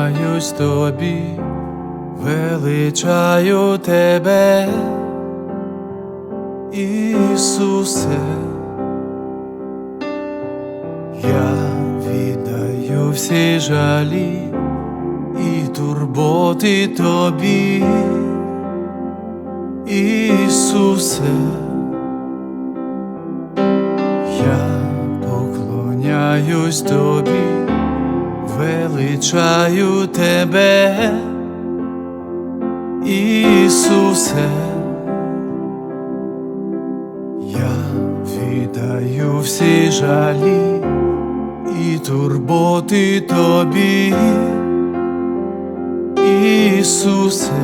Поклоняюсь тобі, величаю тебе, Ісусе, я віддаю всі жалі і турботи тобі, Ісусе, я поклоняюсь тобі величаю тебе, Ісусе, я віддаю всі жалі і турботи тобі, Ісусе,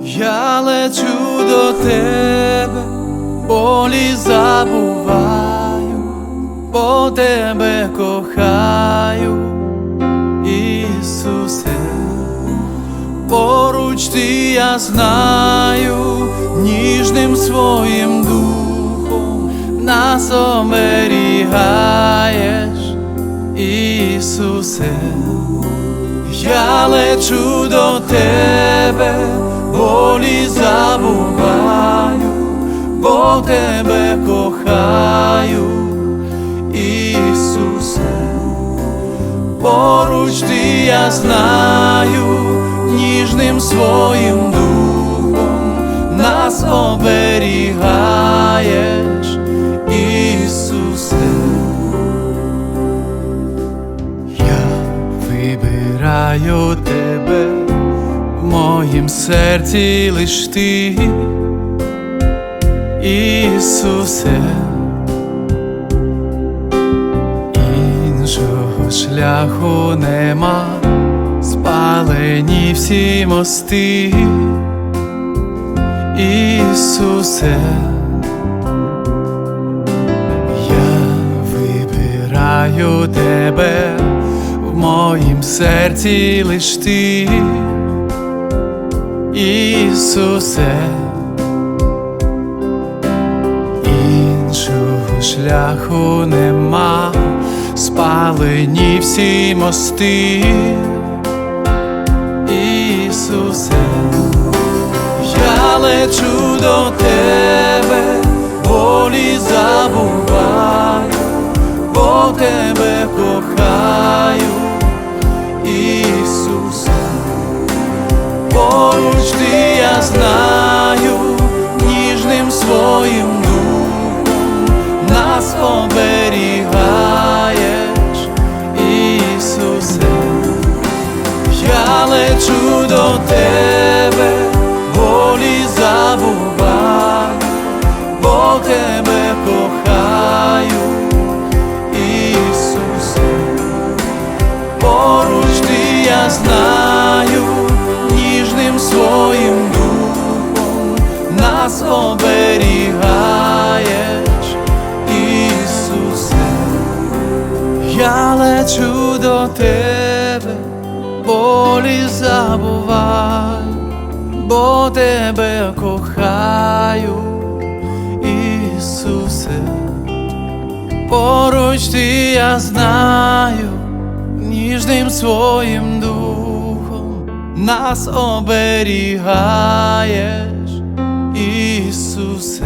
я лечу до тебе, болі забуваю, бо тебе кохаю. Ісусе, поруч ти я знаю, ніжним своїм духом нас оберігаєш, Ісусе, я лечу до тебе, болі забуваю, бо тебе поруч ти я знаю, ніжним своїм духом нас оберігаєш, Ісусе. Я вибираю тебе, в моїм серці лиш ти, Ісусе. Шляху нема, спалені всі мости, Ісусе, я вибираю тебе, в моїм серці лиш ти, Ісусе. Іншого шляху нема, спалені всі мости, Ісусе, я лечу до тебе, болі забуваю, бо тебе кохаю, Ісусе, поруч ти я знаю, я лечу до тебе, болі забуваю, бо тебе кохаю, Ісусе, поруч ти я знаю, ніжним своїм духом нас оберігаєш, Ісусе.